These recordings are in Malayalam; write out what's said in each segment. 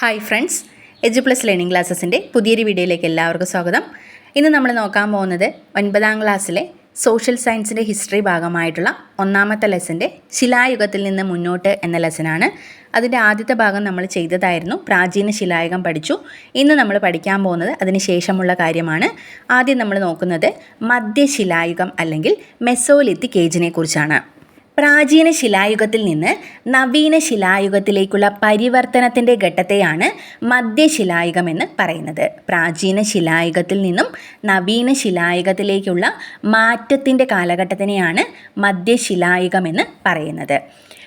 Hi friends Edu plus learning ക്ലാസ്സസിന്റെ പുതിയൊരു വീഡിയോയിലേക്ക് എല്ലാവർക്കും സ്വാഗതം. ഇന്ന് നമ്മൾ നോക്കാൻ പോകുന്നത് ഒൻപതാം ക്ലാസ്സിലെ സോഷ്യൽ സയൻസിന്റെ ഹിസ്റ്ററി ഭാഗമായിട്ടുള്ള ഒന്നാമത്തെ ലെസന്റെ ശിലായുഗത്തിൽ നിന്ന് മുന്നോട്ട് എന്ന ലെസനാണ് അതിന്റെ ആദ്യത്തെ ഭാഗം നമ്മൾ ചെയ്തതായിരുന്നു. പ്രാചീന ശിലായുഗം പഠിച്ചു. ഇന്ന് നമ്മൾ പഠിക്കാൻ പോകുന്നത് അതിന് ശേഷമുള്ള കാര്യമാണ്. ആദ്യം നമ്മൾ നോക്കുന്നത് മധ്യശിലായുഗം അല്ലെങ്കിൽ മെസോലിത്തിക് ഏജിനെ കുറിച്ചാണ്. പ്രാചീന ശിലായുഗത്തിൽ നിന്ന് നവീന ശിലായുഗത്തിലേക്കുള്ള പരിവർത്തനത്തിന്റെ ഘട്ടത്തെയാണ് മധ്യശിലായുഗമെന്ന് പറയുന്നത്. പ്രാചീന ശിലായുഗത്തിൽ നിന്നും നവീന ശിലായുഗത്തിലേക്കുള്ള മാറ്റത്തിന്റെ കാലഘട്ടത്തിനെയാണ് മധ്യശിലായുഗമെന്ന് പറയുന്നത്.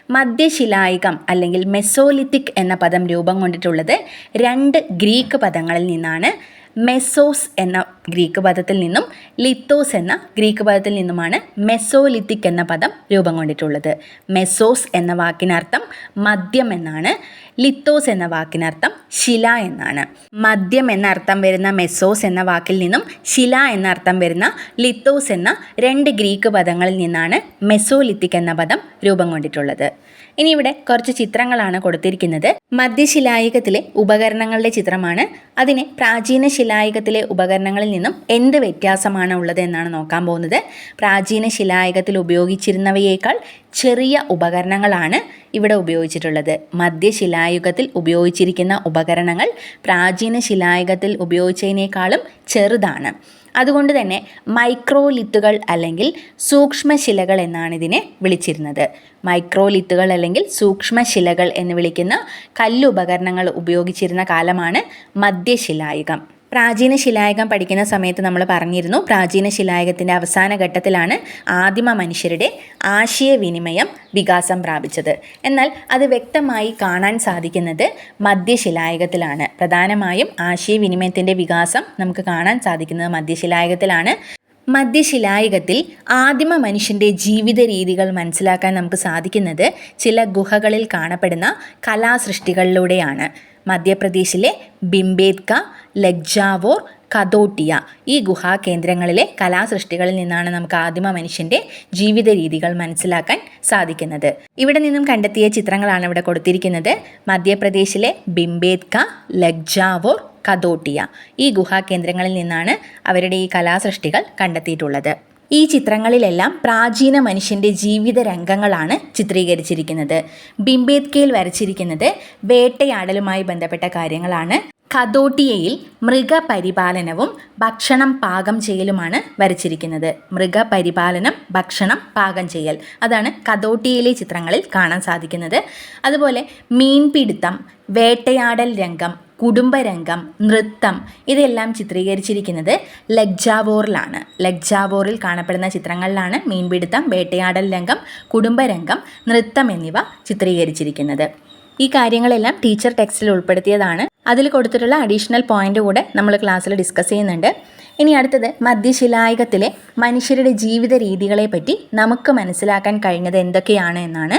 മധ്യശിലായുഗം അല്ലെങ്കിൽ മെസോലിത്തിക് എന്ന പദം രൂപം കൊണ്ടിട്ടുള്ളത് രണ്ട് ഗ്രീക്ക് പദങ്ങളിൽ നിന്നാണ് മെസോസ് എന്ന ഗ്രീക്ക് പദത്തിൽ നിന്നും ലിത്തോസ് എന്ന ഗ്രീക്ക് പദത്തിൽ നിന്നുമാണ് മെസോലിത്തിക് എന്ന പദം രൂപം കൊണ്ടിട്ടുള്ളത്. മെസോസ് എന്ന വാക്കിനർത്ഥം മദ്യം എന്നാണ്. ലിത്തോസ് എന്ന വാക്കിനർത്ഥം ശില എന്നാണ്. മദ്യം എന്ന അർത്ഥം വരുന്ന മെസോസ് എന്ന വാക്കിൽ നിന്നും ശില എന്ന അർത്ഥം വരുന്ന ലിത്തോസ് എന്ന രണ്ട് ഗ്രീക്ക് പദങ്ങളിൽ നിന്നാണ് മെസോലിത്തിക് എന്ന പദം രൂപം കൊണ്ടിട്ടുള്ളത്. ഇനി ഇവിടെ കുറച്ച് ചിത്രങ്ങളാണ് കൊടുത്തിരിക്കുന്നത്. മധ്യശിലായുഗത്തിലെ ഉപകരണങ്ങളുടെ ചിത്രമാണ്. അതിനെ പ്രാചീന ശിലായുഗത്തിലെ ഉപകരണങ്ങളിൽ നിന്നും എന്ത് വ്യത്യാസമാണ് ഉള്ളത് എന്നാണ് നോക്കാൻ പോകുന്നത്. പ്രാചീന ശിലായുഗത്തിൽ ഉപയോഗിച്ചിരുന്നവയേക്കാൾ ചെറിയ ഉപകരണങ്ങളാണ് ഇവിടെ ഉപയോഗിച്ചിട്ടുള്ളത്. മധ്യശിലായുഗത്തിൽ ഉപയോഗിച്ചിരിക്കുന്ന ഉപകരണങ്ങൾ പ്രാചീന ശിലായുഗത്തിൽ ഉപയോഗിച്ചതിനേക്കാളും ചെറുതാണ്. അതുകൊണ്ട് തന്നെ മൈക്രോലിത്തുകൾ അല്ലെങ്കിൽ സൂക്ഷ്മശിലകൾ എന്നാണ് ഇതിനെ വിളിച്ചിരുന്നത്. മൈക്രോലിത്തുകൾ അല്ലെങ്കിൽ സൂക്ഷ്മശിലകൾ എന്ന് വിളിക്കുന്ന കല്ലുപകരണങ്ങൾ ഉപയോഗിച്ചിരുന്ന കാലമാണ് മധ്യശിലായുഗം പ്രാചീന ശിലായകം പഠിക്കുന്ന സമയത്ത് നമ്മൾ പറഞ്ഞിരുന്നു പ്രാചീന ശിലായകത്തിന്റെ അവസാന ഘട്ടത്തിലാണ് ആദിമ മനുഷ്യരുടെ ആശയവിനിമയം വികാസം പ്രാപിച്ചത്. എന്നാൽ അത് വ്യക്തമായി കാണാൻ സാധിക്കുന്നത് മധ്യശിലായകത്തിലാണ് പ്രധാനമായും ആശയവിനിമയത്തിന്റെ വികാസം നമുക്ക് കാണാൻ സാധിക്കുന്നത് മധ്യശിലായകത്തിലാണ് മധ്യശിലായുഗത്തിൽ ആദിമ മനുഷ്യന്റെ ജീവിത രീതികൾ മനസ്സിലാക്കാൻ നമുക്ക് സാധിക്കുന്നത് ചില ഗുഹകളിൽ കാണപ്പെടുന്ന കലാസൃഷ്ടികളിലൂടെയാണ്. മധ്യപ്രദേശിലെ ബിംബേദ്ക ലഗ്ജാവോർ കതോട്ടിയ ഈ ഗുഹാ ഗുഹാകേന്ദ്രങ്ങളിലെ കലാസൃഷ്ടികളിൽ നിന്നാണ് നമുക്ക് ആദിമ മനുഷ്യന്റെ ജീവിത രീതികൾ മനസ്സിലാക്കാൻ സാധിക്കുന്നത്. ഇവിടെ നിന്നും കണ്ടെത്തിയ ചിത്രങ്ങളാണ് ഇവിടെ കൊടുത്തിരിക്കുന്നത്. മധ്യപ്രദേശിലെ ബിംബേദ്ക ലഗ്ജാവോർ കതോട്ടിയ ഈ ഗുഹാ കേന്ദ്രങ്ങളിൽ നിന്നാണ് അവരുടെ ഈ കലാസൃഷ്ടികൾ കണ്ടെത്തിയിട്ടുള്ളത്. ഈ ചിത്രങ്ങളിലെല്ലാം പ്രാചീന മനുഷ്യന്റെ ജീവിത രംഗങ്ങളാണ് ചിത്രീകരിച്ചിരിക്കുന്നത്. ബിംബേത്കയിൽ വരച്ചിരിക്കുന്നത് വേട്ടയാടലുമായി ബന്ധപ്പെട്ട കാര്യങ്ങളാണ്. കദോട്ടിയയിൽ മൃഗപരിപാലനവും ഭക്ഷണം പാകം ചെയ്യലുമാണ് വരച്ചിരിക്കുന്നത്. മൃഗപരിപാലനം ഭക്ഷണം പാകം ചെയ്യൽ. അതാണ് കതോട്ടിയയിലെ ചിത്രങ്ങളിൽ കാണാൻ സാധിക്കുന്നത്. അതുപോലെ മീൻപിടുത്തം വേട്ടയാടൽ രംഗം കുടുംബരംഗം നൃത്തം ഇതെല്ലാം ചിത്രീകരിച്ചിരിക്കുന്നത് ലഗ്ജാവോറിലാണ് ലഗ്ജാവോറിൽ കാണപ്പെടുന്ന ചിത്രങ്ങളിലാണ് മീൻപിടുത്തം വേട്ടയാടൽ രംഗം കുടുംബരംഗം നൃത്തം എന്നിവ ചിത്രീകരിച്ചിരിക്കുന്നത്. ഈ കാര്യങ്ങളെല്ലാം ടീച്ചർ ടെക്സ്റ്റിൽ ഉൾപ്പെടുത്തിയതാണ്. അതിൽ കൊടുത്തിട്ടുള്ള അഡീഷണൽ പോയിന്റ് കൂടെ നമ്മൾ ക്ലാസ്സിൽ ഡിസ്കസ് ചെയ്യുന്നുണ്ട്. ഇനി അടുത്തത് മധ്യശിലായുഗത്തിലെ മനുഷ്യരുടെ ജീവിത രീതികളെ പറ്റി നമുക്ക് മനസ്സിലാക്കാൻ കഴിഞ്ഞത് എന്തൊക്കെയാണ് എന്നാണ്.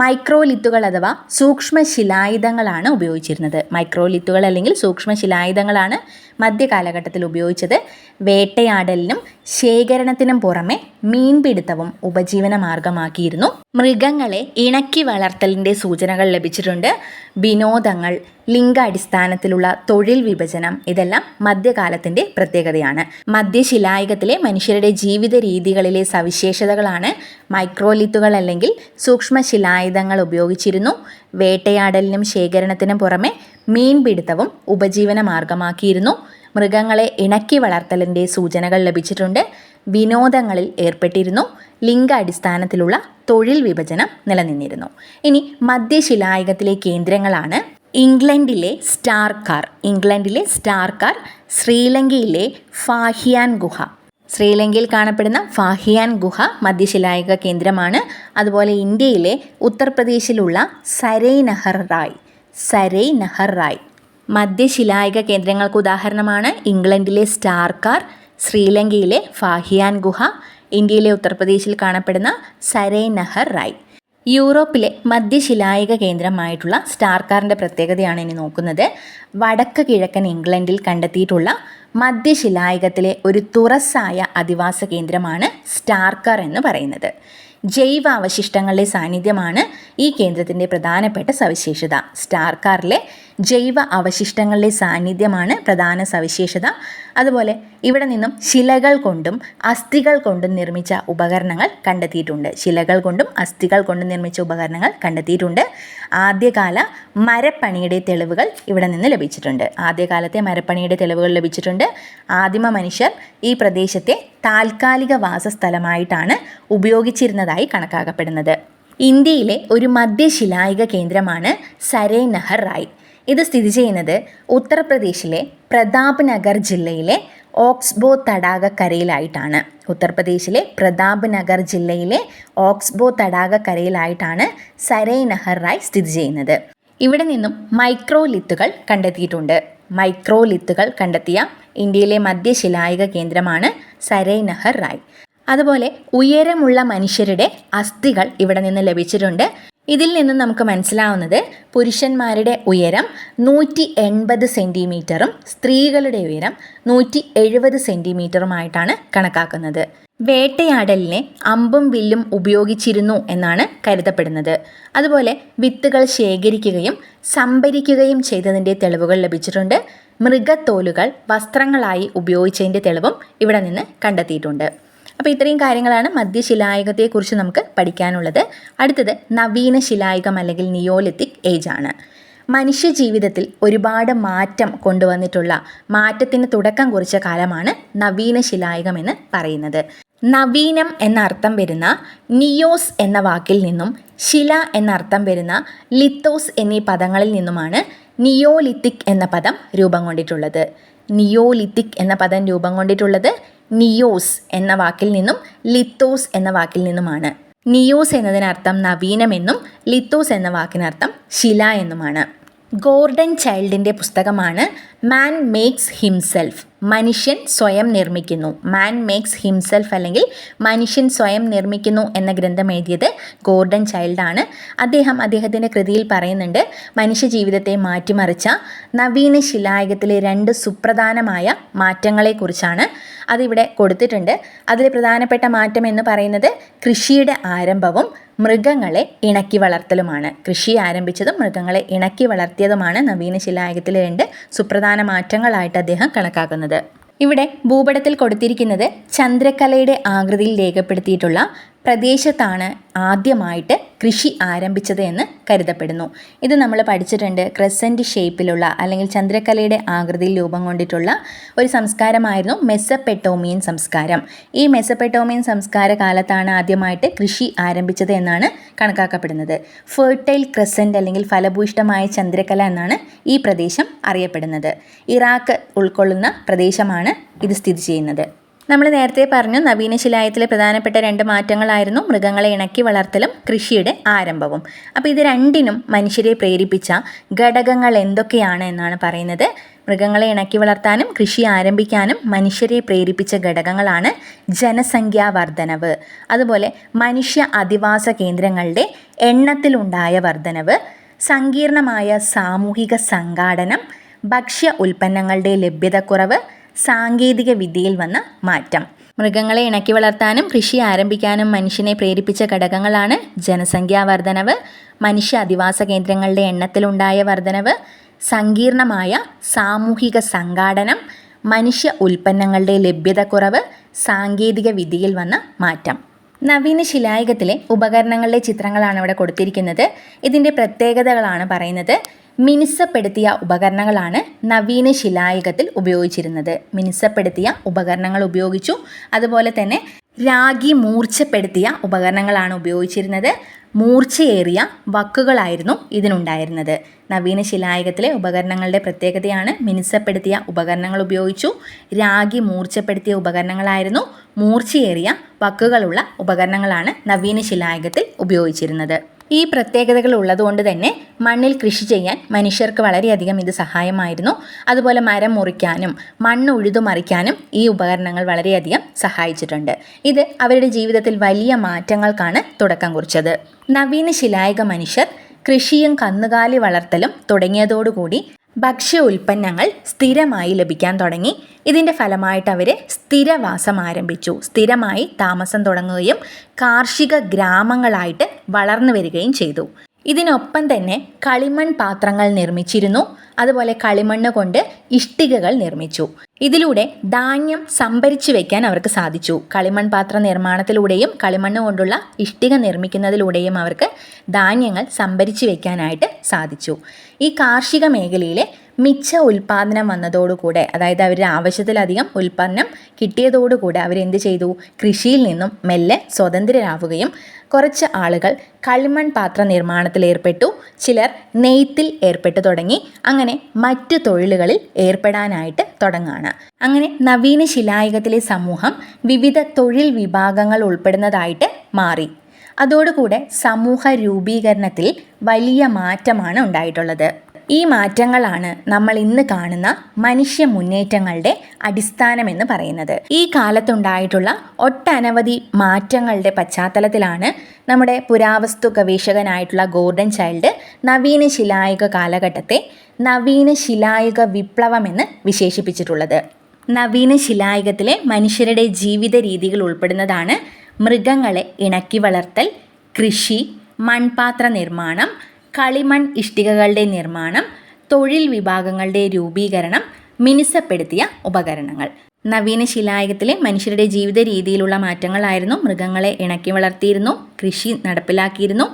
മൈക്രോലിത്തുകൾ അഥവാ സൂക്ഷ്മശിലായുധങ്ങളാണ് ഉപയോഗിച്ചിരുന്നത്. മൈക്രോലിത്തുകൾ അല്ലെങ്കിൽ സൂക്ഷ്മശിലായുധങ്ങളാണ് മധ്യകാലഘട്ടത്തിൽ ഉപയോഗിച്ചത്. വേട്ടയാടലിനും ശേഖരണത്തിനും പുറമെ മീൻപിടുത്തവും ഉപജീവന മാർഗമാക്കിയിരുന്നു. മൃഗങ്ങളെ ഇണക്കി വളർത്തലിന്റെ സൂചനകൾ ലഭിച്ചിട്ടുണ്ട്. വിനോദങ്ങൾ ലിംഗാടിസ്ഥാനത്തിലുള്ള തൊഴിൽ വിഭജനം ഇതെല്ലാം മധ്യകാലത്തിന്റെ പ്രത്യേകതയാണ്. മധ്യശിലായുഗത്തിലെ മനുഷ്യരുടെ ജീവിത രീതികളിലെ സവിശേഷതകളാണ് മൈക്രോലിത്തുകൾ അല്ലെങ്കിൽ സൂക്ഷ്മശിലായുധങ്ങൾ ഉപയോഗിച്ചിരുന്നു. വേട്ടയാടലിനും ശേഖരണത്തിനും പുറമെ മീൻപിടുത്തവും ഉപജീവന മാർഗമാക്കിയിരുന്നു. മൃഗങ്ങളെ ഇണക്കി വളർത്തലിന്റെ സൂചനകൾ ലഭിച്ചിട്ടുണ്ട്. വിനോദങ്ങളിൽ ഏർപ്പെട്ടിരുന്നു. ലിംഗാടിസ്ഥാനത്തിലുള്ള തൊഴിൽ വിഭജനം നിലനിന്നിരുന്നു. ഇനി മധ്യശിലായുഗത്തിലെ കേന്ദ്രങ്ങളാണ് ഇംഗ്ലണ്ടിലെ സ്റ്റാർക്കാർ ഇംഗ്ലണ്ടിലെ സ്റ്റാർക്കാർ ശ്രീലങ്കയിലെ ഫാഹിയാൻ ഗുഹ. ശ്രീലങ്കയിൽ കാണപ്പെടുന്ന ഫാഹിയാൻ ഗുഹ മധ്യശിലായുഗ കേന്ദ്രമാണ്. അതുപോലെ ഇന്ത്യയിലെ ഉത്തർപ്രദേശിലുള്ള സരൈ നഹർ റായ് സരൈ നഹർ റായ്. മധ്യശിലായുഗ കേന്ദ്രങ്ങൾക്ക് ഉദാഹരണമാണ് ഇംഗ്ലണ്ടിലെ സ്റ്റാർക്കാർ ശ്രീലങ്കയിലെ ഫാഹിയാൻ ഗുഹ ഇന്ത്യയിലെ ഉത്തർപ്രദേശിൽ കാണപ്പെടുന്ന സരൈ നഹർ റായ്. യൂറോപ്പിലെ മധ്യശിലായിക കേന്ദ്രമായിട്ടുള്ള സ്റ്റാർക്കാറിന്റെ പ്രത്യേകതയാണ് ഇനി നോക്കുന്നത്. വടക്ക് കിഴക്കൻ ഇംഗ്ലണ്ടിൽ കണ്ടെത്തിയിട്ടുള്ള മധ്യശിലായികത്തിലെ ഒരു തുറസ്സായ അധിവാസ കേന്ദ്രമാണ് സ്റ്റാർകാർ എന്ന് പറയുന്നത്. ജൈവ അവശിഷ്ടങ്ങളുടെ സാന്നിധ്യമാണ് ഈ കേന്ദ്രത്തിന്റെ പ്രധാനപ്പെട്ട സവിശേഷത. സ്റ്റാർക്കാറിലെ ജൈവ അവശിഷ്ടങ്ങളുടെ സാന്നിധ്യമാണ് പ്രധാന സവിശേഷത. അതുപോലെ ഇവിടെ നിന്നും ശിലകൾ കൊണ്ടും അസ്ഥികൾ കൊണ്ടും നിർമ്മിച്ച ഉപകരണങ്ങൾ കണ്ടെത്തിയിട്ടുണ്ട്. ശിലകൾ കൊണ്ടും അസ്ഥികൾ കൊണ്ടും നിർമ്മിച്ച ഉപകരണങ്ങൾ കണ്ടെത്തിയിട്ടുണ്ട്. ആദ്യകാല മരപ്പണിയുടെ തെളിവുകൾ ഇവിടെ നിന്ന് ലഭിച്ചിട്ടുണ്ട്. ആദ്യകാലത്തെ മരപ്പണിയുടെ തെളിവുകൾ ലഭിച്ചിട്ടുണ്ട്. ആദിമ മനുഷ്യർ ഈ പ്രദേശത്തെ താൽക്കാലിക വാസസ്ഥലമായിട്ടാണ് ഉപയോഗിച്ചിരുന്നതായി കണക്കാക്കപ്പെടുന്നത്. ഇന്ത്യയിലെ ഒരു മധ്യശിലായിക കേന്ദ്രമാണ് സരേ നഹർ റായ്. ഇത് സ്ഥിതി ചെയ്യുന്നത് ഉത്തർപ്രദേശിലെ പ്രതാപ് നഗർ ജില്ലയിലെ ഓക്സ്ബോ തടാകക്കരയിലായിട്ടാണ്. ഉത്തർപ്രദേശിലെ പ്രതാപ് നഗർ ജില്ലയിലെ ഓക്സ്ബോ തടാകക്കരയിലായിട്ടാണ് സരൈ നഹർ റായ് സ്ഥിതി ചെയ്യുന്നത്. ഇവിടെ നിന്നും മൈക്രോലിത്തുകൾ കണ്ടെത്തിയിട്ടുണ്ട്. മൈക്രോലിത്തുകൾ കണ്ടെത്തിയ ഇന്ത്യയിലെ മധ്യശിലായിക കേന്ദ്രമാണ് സരൈ നഹർ റായ്. അതുപോലെ ഉയരമുള്ള മനുഷ്യരുടെ അസ്ഥികൾ ഇവിടെ നിന്ന് ലഭിച്ചിട്ടുണ്ട്. ഇതിൽ നിന്നും നമുക്ക് മനസ്സിലാവുന്നത് പുരുഷന്മാരുടെ ഉയരം നൂറ്റി എൺപത് സെന്റിമീറ്ററും സ്ത്രീകളുടെ ഉയരം നൂറ്റി എഴുപത് സെന്റിമീറ്ററുമായിട്ടാണ് കണക്കാക്കുന്നത്. വേട്ടയാടലിനെ അമ്പും വില്ലും ഉപയോഗിച്ചിരുന്നു എന്നാണ് കരുതപ്പെടുന്നത്. അതുപോലെ വിത്തുകൾ ശേഖരിക്കുകയും സംഭരിക്കുകയും ചെയ്തതിന്റെ തെളിവുകൾ ലഭിച്ചിട്ടുണ്ട്. മൃഗത്തോലുകൾ വസ്ത്രങ്ങളായി ഉപയോഗിച്ചതിന്റെ തെളിവും ഇവിടെ നിന്ന് കണ്ടെത്തിയിട്ടുണ്ട്. അപ്പോൾ ഇത്രയും കാര്യങ്ങളാണ് മധ്യശിലായുഗത്തെക്കുറിച്ച് നമുക്ക് പഠിക്കാനുള്ളത്. അടുത്തത് നവീന ശിലായുഗം അല്ലെങ്കിൽ നിയോലിത്തിക് ഏജ് ആണ് മനുഷ്യ ജീവിതത്തിൽ ഒരുപാട് മാറ്റം കൊണ്ടുവന്നിട്ടുള്ള മാറ്റത്തിന് തുടക്കം കുറിച്ച കാലമാണ് നവീന ശിലായുഗം എന്ന് പറയുന്നത്. നവീനം എന്ന അർത്ഥം വരുന്ന നിയോസ് എന്ന വാക്കിൽ നിന്നും ശില എന്ന അർത്ഥം വരുന്ന ലിത്തോസ് എന്നീ പദങ്ങളിൽ നിന്നുമാണ് നിയോലിത്തിക് എന്ന പദം രൂപം കൊണ്ടിട്ടുള്ളത്. നിയോലിത്തിക് എന്ന പദം രൂപം കൊണ്ടിട്ടുള്ളത് നിയോസ് എന്ന വാക്കിൽ നിന്നും ലിത്തോസ് എന്ന വാക്കിൽ നിന്നുമാണ്. നിയോസ് എന്നതിനർത്ഥം നവീനമെന്നും ലിത്തോസ് എന്ന വാക്കിനർത്ഥം ശില എന്നുമാണ്. ഗോർഡൻ ചൈൽഡിന്റെ പുസ്തകമാണ് മാൻ മേക്സ് ഹിംസെൽഫ് മനുഷ്യൻ സ്വയം നിർമ്മിക്കുന്നു. മാൻ മേക്സ് ഹിംസെൽഫ് അല്ലെങ്കിൽ മനുഷ്യൻ സ്വയം നിർമ്മിക്കുന്നു എന്ന ഗ്രന്ഥം എഴുതിയത് ഗോർഡൻ ചൈൽഡാണ് അദ്ദേഹം അദ്ദേഹത്തിന്റെ കൃതിയിൽ പറയുന്നുണ്ട് മനുഷ്യ ജീവിതത്തെ മാറ്റിമറിച്ച നവീന ശിലായുഗത്തിലെ രണ്ട് സുപ്രധാനമായ മാറ്റങ്ങളെക്കുറിച്ചാണ് അതിവിടെ കൊടുത്തിട്ടുണ്ട്. അതിൽ പ്രധാനപ്പെട്ട മാറ്റം എന്ന് പറയുന്നത് കൃഷിയുടെ ആരംഭവും മൃഗങ്ങളെ ഇണക്കി വളർത്തലുമാണ്. കൃഷി ആരംഭിച്ചതും മൃഗങ്ങളെ ഇണക്കി വളർത്തിയതുമാണ് നവീന ശിലായുഗത്തിലെ രണ്ട് സുപ്രധാന മാറ്റങ്ങളായിട്ട് അദ്ദേഹം കണക്കാക്കുന്നത്. ഇവിടെ ഭൂപടത്തിൽ കൊടുത്തിരിക്കുന്നത് ചന്ദ്രക്കലയുടെ ആകൃതിയിൽ രേഖപ്പെടുത്തിയിട്ടുള്ള പ്രദേശത്താണ് ആദ്യമായിട്ട് കൃഷി ആരംഭിച്ചത് എന്ന് കരുതപ്പെടുന്നു. ഇത് നമ്മൾ പഠിച്ചിട്ടുണ്ട് ക്രസന്റ് ഷേപ്പിലുള്ള അല്ലെങ്കിൽ ചന്ദ്രക്കലയുടെ ആകൃതിയിൽ രൂപം കൊണ്ടിട്ടുള്ള ഒരു സംസ്കാരമായിരുന്നു മെസ്സപ്പെട്ടോമിയൻ സംസ്കാരം. ഈ മെസ്സപ്പെട്ടോമിയൻ സംസ്കാര കാലത്താണ് ആദ്യമായിട്ട് കൃഷി ആരംഭിച്ചത് എന്നാണ് കണക്കാക്കപ്പെടുന്നത്. ഫെർട്ടൈൽ ക്രസന്റ് അല്ലെങ്കിൽ ഫലഭൂയിഷ്ടമായ ചന്ദ്രക്കല എന്നാണ് ഈ പ്രദേശം അറിയപ്പെടുന്നത്. ഇറാഖ് ഉൾക്കൊള്ളുന്ന പ്രദേശമാണ് ഇത് സ്ഥിതി ചെയ്യുന്നത്. നമ്മൾ നേരത്തെ പറഞ്ഞു നവീന ശിലായത്തിലെ പ്രധാനപ്പെട്ട രണ്ട് മാറ്റങ്ങളായിരുന്നു മൃഗങ്ങളെ ഇണക്കി വളർത്തലും കൃഷിയുടെ ആരംഭവും. അപ്പോൾ ഇത് രണ്ടിനും മനുഷ്യരെ പ്രേരിപ്പിച്ച ഘടകങ്ങൾ എന്തൊക്കെയാണ് എന്നാണ് പറയുന്നത്. മൃഗങ്ങളെ ഇണക്കി വളർത്താനും കൃഷി ആരംഭിക്കാനും മനുഷ്യരെ പ്രേരിപ്പിച്ച ഘടകങ്ങളാണ് ജനസംഖ്യാ വർധനവ് അതുപോലെ മനുഷ്യ അധിവാസ കേന്ദ്രങ്ങളുടെ എണ്ണത്തിലുണ്ടായ വർധനവ് സങ്കീർണമായ സാമൂഹിക സംഘാടനം ഭക്ഷ്യ ഉൽപ്പന്നങ്ങളുടെ ലഭ്യതക്കുറവ് സാങ്കേതിക വിദ്യയിൽ വന്ന മാറ്റം. മൃഗങ്ങളെ ഇണക്കി വളർത്താനും കൃഷി ആരംഭിക്കാനും മനുഷ്യനെ പ്രേരിപ്പിച്ച ഘടകങ്ങളാണ് ജനസംഖ്യാ വർധനവ് മനുഷ്യ അധിവാസ കേന്ദ്രങ്ങളുടെ എണ്ണത്തിലുണ്ടായ വർധനവ് സങ്കീർണമായ സാമൂഹിക സംഘാടനം മനുഷ്യ ഉൽപ്പന്നങ്ങളുടെ ലഭ്യതക്കുറവ് സാങ്കേതിക വിദ്യയിൽ വന്ന മാറ്റം. നവീന ശിലായുഗത്തിലെ ഉപകരണങ്ങളുടെ ചിത്രങ്ങളാണ് ഇവിടെ കൊടുത്തിരിക്കുന്നത്. ഇതിന്റെ പ്രത്യേകതകളാണ് പറയുന്നത്. മിനുസപ്പെടുത്തിയ ഉപകരണങ്ങളാണ് നവീന ശിലായുഗത്തിൽ ഉപയോഗിച്ചിരുന്നത്. മിനുസപ്പെടുത്തിയ ഉപകരണങ്ങൾ ഉപയോഗിച്ചു. അതുപോലെ തന്നെ രാഗി മൂർച്ചപ്പെടുത്തിയ ഉപകരണങ്ങളാണ് ഉപയോഗിച്ചിരുന്നത്. മൂർച്ചയേറിയ വക്കുകളായിരുന്നു ഇതിനുണ്ടായിരുന്നത്. നവീന ശിലായുഗത്തിലെ ഉപകരണങ്ങളുടെ പ്രത്യേകതയാണ് മിനുസപ്പെടുത്തിയ ഉപകരണങ്ങൾ ഉപയോഗിച്ചു. രാഗി മൂർച്ചപ്പെടുത്തിയ ഉപകരണങ്ങളായിരുന്നു മൂർച്ചയേറിയ വക്കുകളുള്ള ഉപകരണങ്ങളാണ് നവീന ശിലായുഗത്തിൽ ഉപയോഗിച്ചിരുന്നത്. ഈ പ്രത്യേകതകൾ ഉള്ളതുകൊണ്ട് തന്നെ മണ്ണിൽ കൃഷി ചെയ്യാൻ മനുഷ്യർക്ക് വളരെയധികം ഇത് സഹായമായിരുന്നു. അതുപോലെ മരം മുറിക്കാനും മണ്ണ് ഉഴുതുമറിക്കാനും ഈ ഉപകരണങ്ങൾ വളരെയധികം സഹായിച്ചിട്ടുണ്ട്. ഇത് അവരുടെ ജീവിതത്തിൽ വലിയ മാറ്റങ്ങൾക്കാണ് തുടക്കം കുറിച്ചത്. നവീന ശിലായക മനുഷ്യർ കൃഷിയും കന്നുകാലി വളർത്തലും തുടങ്ങിയതോടുകൂടി ഭക്ഷ്യ ഉൽപ്പന്നങ്ങൾ സ്ഥിരമായി ലഭിക്കാൻ തുടങ്ങി. ഇതിന്റെ ഫലമായിട്ട് അവർ സ്ഥിരവാസം ആരംഭിച്ചു. സ്ഥിരമായി താമസം തുടങ്ങുകയും കാർഷിക ഗ്രാമങ്ങളായിട്ട് വളർന്നു വരികയും ചെയ്തു. ഇതിനൊപ്പം തന്നെ കളിമൺ പാത്രങ്ങൾ നിർമ്മിച്ചിരുന്നു. അതുപോലെ കളിമണ്ണ് കൊണ്ട് ഇഷ്ടികകൾ നിർമ്മിച്ചു. ഇതിലൂടെ ധാന്യം സംഭരിച്ചു വെക്കാൻ അവർക്ക് സാധിച്ചു. കളിമൺ പാത്ര നിർമ്മാണത്തിലൂടെയും കളിമണ്ണ് കൊണ്ടുള്ള ഇഷ്ടിക നിർമ്മിക്കുന്നതിലൂടെയും അവർക്ക് ധാന്യങ്ങൾ സംഭരിച്ചു വെക്കാനായിട്ട് സാധിച്ചു. ഈ കാർഷിക മേഖലയിലെ മിച്ച ഉൽപ്പാദനം വന്നതോടുകൂടെ അതായത് അവരുടെ ആവശ്യത്തിലധികം ഉൽപ്പന്നം കിട്ടിയതോടുകൂടെ അവരെന്ത് ചെയ്തു? കൃഷിയിൽ നിന്നും മെല്ലെ സ്വതന്ത്രരാവുകയും കുറച്ച് ആളുകൾ കളിമൺ പാത്ര നിർമ്മാണത്തിൽ ഏർപ്പെട്ടു ചിലർ നെയ്ത്തിൽ ഏർപ്പെട്ടു തുടങ്ങി. അങ്ങനെ മറ്റ് തൊഴിലുകളിൽ ഏർപ്പെടാനായിട്ട് തുടങ്ങാണ്. അങ്ങനെ നവീന ശിലായുഗത്തിലെ സമൂഹം വിവിധ തൊഴിൽ വിഭാഗങ്ങൾ ഉൾപ്പെടുന്നതായിട്ട് മാറി. അതോടുകൂടെ സമൂഹ രൂപീകരണത്തിൽ വലിയ മാറ്റമാണ് ഉണ്ടായിട്ടുള്ളത്. ഈ മാറ്റങ്ങളാണ് നമ്മൾ ഇന്ന് കാണുന്ന മനുഷ്യ മുന്നേറ്റങ്ങളുടെ അടിസ്ഥാനമെന്ന് പറയുന്നത്. ഈ കാലത്തുണ്ടായിട്ടുള്ള ഒട്ടനവധി മാറ്റങ്ങളുടെ പശ്ചാത്തലത്തിലാണ് നമ്മുടെ പുരാവസ്തു ഗവേഷകനായിട്ടുള്ള ഗോർഡൻ ചൈൽഡ് നവീന ശിലായുഗ കാലഘട്ടത്തെ നവീന ശിലായുഗ വിപ്ലവം എന്ന് വിശേഷിപ്പിച്ചിട്ടുള്ളത്. നവീന ശിലായുഗത്തിലെ മനുഷ്യരുടെ ജീവിത രീതികൾ ഉൾപ്പെടുന്നതാണ് മൃഗങ്ങളെ ഇണക്കി വളർത്തൽ കൃഷി മൺപാത്ര നിർമ്മാണം കളിമൺ ഇഷ്ടികകളുടെ നിർമ്മാണം തൊഴിൽ വിഭാഗങ്ങളുടെ രൂപീകരണം മിനുസപ്പെടുത്തിയ ഉപകരണങ്ങൾ. നവീന ശിലായുഗത്തിലെ മനുഷ്യരുടെ ജീവിത രീതിയിലുള്ള മാറ്റങ്ങളായിരുന്നു മൃഗങ്ങളെ ഇണക്കി വളർത്തിയിരുന്നു കൃഷി നടപ്പിലാക്കിയിരുന്നു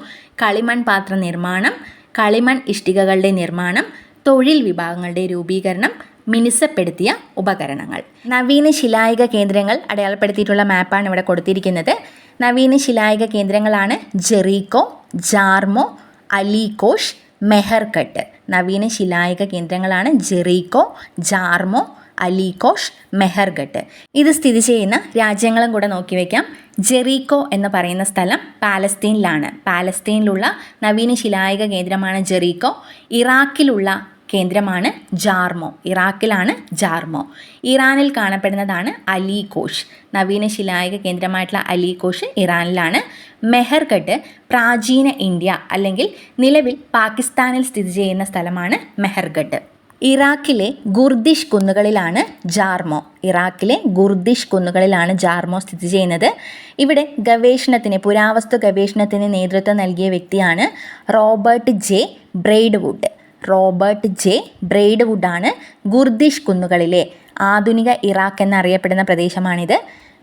കളിമൺ പാത്ര നിർമ്മാണം കളിമൺ ഇഷ്ടികകളുടെ നിർമ്മാണം തൊഴിൽ വിഭാഗങ്ങളുടെ രൂപീകരണം മിനുസപ്പെടുത്തിയ ഉപകരണങ്ങൾ. നവീന ശിലായുഗ കേന്ദ്രങ്ങൾ അടയാളപ്പെടുത്തിയിട്ടുള്ള മാപ്പാണ് ഇവിടെ കൊടുത്തിരിക്കുന്നത്. നവീന ശിലായുഗ കേന്ദ്രങ്ങളാണ് ജെറീക്കോ ജാർമോ അലീകോഷ് മെഹർകട്ട്. നവീന ശിലായുഗ കേന്ദ്രങ്ങളാണ് ജെറീകോ ജാർമോ അലീകോഷ് മെഹർഗട്ട് ഇത് സ്ഥിതി ചെയ്യുന്ന രാജ്യങ്ങളും കൂടെ നോക്കി വയ്ക്കാം ജെറീക്കോ എന്ന് പറയുന്ന സ്ഥലം പാലസ്തീനിലാണ്. പാലസ്തീനിലുള്ള നവീന ശിലായുഗ കേന്ദ്രമാണ് ജെറീക്കോ. ഇറാഖിലുള്ള കേന്ദ്രമാണ് ജാർമോ. ഇറാഖിലാണ് ജാർമോ. ഇറാനിൽ കാണപ്പെടുന്നതാണ് അലി കോഷ് നവീന ശിലായുഗ കേന്ദ്രമായിട്ടുള്ള അലി കോഷ് ഇറാനിലാണ്. മെഹർഗഡ് പ്രാചീന ഇന്ത്യ അല്ലെങ്കിൽ നിലവിൽ പാകിസ്ഥാനിൽ സ്ഥിതി ചെയ്യുന്ന സ്ഥലമാണ് മെഹർഗഡ്. ഇറാഖിലെ ഗുർദിഷ് കുന്നുകളിലാണ് ജാർമോ. ഇറാഖിലെ ഗുർദിഷ് കുന്നുകളിലാണ് ജാർമോ സ്ഥിതി ചെയ്യുന്നത്. ഇവിടെ ഗവേഷണത്തിന് പുരാവസ്തു ഗവേഷണത്തിന് നേതൃത്വം നൽകിയ വ്യക്തിയാണ് Robert J Braidwood. Robert J ബ്രെയ്ഡ്വുഡാണ് Kurdish കുന്നുകളിലെ ആധുനിക ഇറാഖ് എന്നറിയപ്പെടുന്ന പ്രദേശമാണിത്.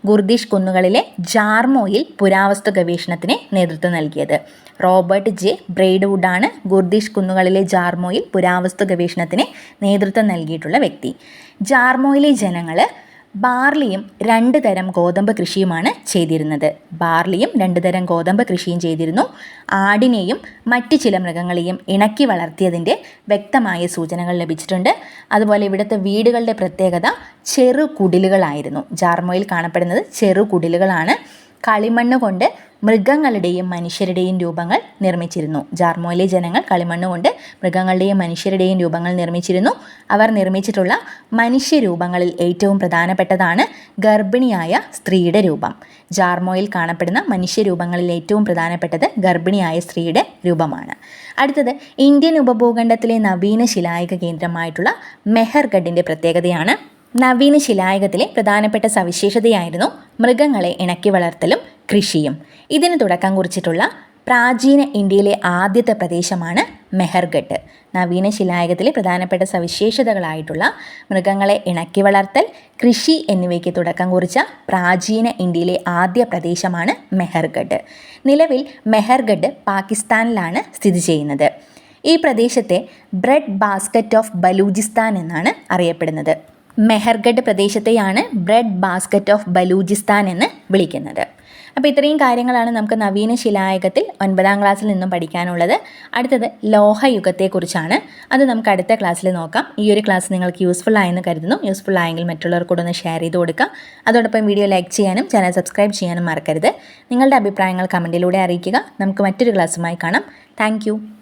ഗുർദിഷ് കുന്നുകളിലെ ജാർമോയിൽ പുരാവസ്തു ഗവേഷണത്തിന് നേതൃത്വം നൽകിയത്. റോബർട്ട് ജെ ബ്രെയ്ഡ്വുഡാണ് ഗുർദിഷ് കുന്നുകളിലെ ജാർമോയിൽ പുരാവസ്തു ഗവേഷണത്തിന് നേതൃത്വം നൽകിയിട്ടുള്ള വ്യക്തി. ജാർമോയിലെ ജനങ്ങൾ ബാർലിയും രണ്ട് തരം ഗോതമ്പ് കൃഷിയുമാണ് ചെയ്തിരുന്നത്. ബാർലിയും രണ്ട് തരം ഗോതമ്പ് കൃഷിയും ചെയ്തിരുന്നു. ആടിനെയും മറ്റ് ചില മൃഗങ്ങളെയും ഇണക്കി വളർത്തിയതിന്റെ വ്യക്തമായ സൂചനകൾ ലഭിച്ചിട്ടുണ്ട്. അതുപോലെ ഇവിടുത്തെ വീടുകളുടെ പ്രത്യേകത ചെറു കുടിലുകളായിരുന്നു ജാർമോയിൽ കാണപ്പെടുന്നത് ചെറു കുടിലുകളാണ് കളിമണ്ണ് കൊണ്ട് മൃഗങ്ങളുടെയും മനുഷ്യരുടെയും രൂപങ്ങൾ നിർമ്മിച്ചിരുന്നു. ജാർമോയിലെ ജനങ്ങൾ കളിമണ്ണ് കൊണ്ട് മൃഗങ്ങളുടെയും മനുഷ്യരുടെയും രൂപങ്ങൾ നിർമ്മിച്ചിരുന്നു. അവർ നിർമ്മിച്ചിട്ടുള്ള മനുഷ്യരൂപങ്ങളിൽ ഏറ്റവും പ്രധാനപ്പെട്ടതാണ് ഗർഭിണിയായ സ്ത്രീയുടെ രൂപം. ജാർമോയിൽ കാണപ്പെടുന്ന മനുഷ്യരൂപങ്ങളിൽ ഏറ്റവും പ്രധാനപ്പെട്ടത് ഗർഭിണിയായ സ്ത്രീയുടെ രൂപമാണ്. അടുത്തത് ഇന്ത്യൻ ഉപഭൂഖണ്ഡത്തിലെ നവീന ശിലായുഗ കേന്ദ്രമായിട്ടുള്ള മെഹർഗഡിന്റെ പ്രത്യേകതയാണ് നവീന ശിലായുഗത്തിലെ പ്രധാനപ്പെട്ട സവിശേഷതയായിരുന്നു മൃഗങ്ങളെ ഇണക്കി വളർത്തലും കൃഷിയും. ഇതിന് തുടക്കം കുറിച്ചിട്ടുള്ള പ്രാചീന ഇന്ത്യയിലെ ആദ്യത്തെ പ്രദേശമാണ് മെഹർഗഡ്. നവീന ശിലായുഗത്തിലെ പ്രധാനപ്പെട്ട സവിശേഷതകളായിട്ടുള്ള മൃഗങ്ങളെ ഇണക്കി വളർത്തൽ കൃഷി എന്നിവയ്ക്ക് തുടക്കം കുറിച്ച പ്രാചീന ഇന്ത്യയിലെ ആദ്യ പ്രദേശമാണ് മെഹർഗഡ്. നിലവിൽ മെഹർഗഡ് പാകിസ്ഥാനിലാണ് സ്ഥിതി ചെയ്യുന്നത്. ഈ പ്രദേശത്തെ ബ്രെഡ് ബാസ്ക്കറ്റ് ഓഫ് ബലൂചിസ്ഥാൻ എന്നാണ് അറിയപ്പെടുന്നത്. മെഹർഗഡ് പ്രദേശത്തെയാണ് ബ്രെഡ് ബാസ്ക്കറ്റ് ഓഫ് ബലൂചിസ്ഥാൻ എന്ന് വിളിക്കുന്നത്. അപ്പോൾ ഇത്രയും കാര്യങ്ങളാണ് നമുക്ക് നവീന ശിലായുഗത്തിൽ ഒൻപതാം ക്ലാസ്സിൽ നിന്നും പഠിക്കാനുള്ളത്. അടുത്തത് ലോഹയുഗത്തെക്കുറിച്ചാണ്. അത് നമുക്ക് അടുത്ത ക്ലാസ്സിൽ നോക്കാം. ഈ ഒരു ക്ലാസ് നിങ്ങൾക്ക് യൂസ്ഫുൾ ആയെന്ന് കരുതുന്നു. യൂസ്ഫുൾ ആയെങ്കിൽ മറ്റുള്ളവർക്കൂടെ ഒന്ന് ഷെയർ ചെയ്ത് കൊടുക്കാം. അതോടൊപ്പം വീഡിയോ ലൈക്ക് ചെയ്യാനും ചാനൽ സബ്സ്ക്രൈബ് ചെയ്യാനും മറക്കരുത്. നിങ്ങളുടെ അഭിപ്രായങ്ങൾ കമന്റിലൂടെ അറിയിക്കുക. നമുക്ക് മറ്റൊരു ക്ലാസ്സുമായി കാണാം. താങ്ക്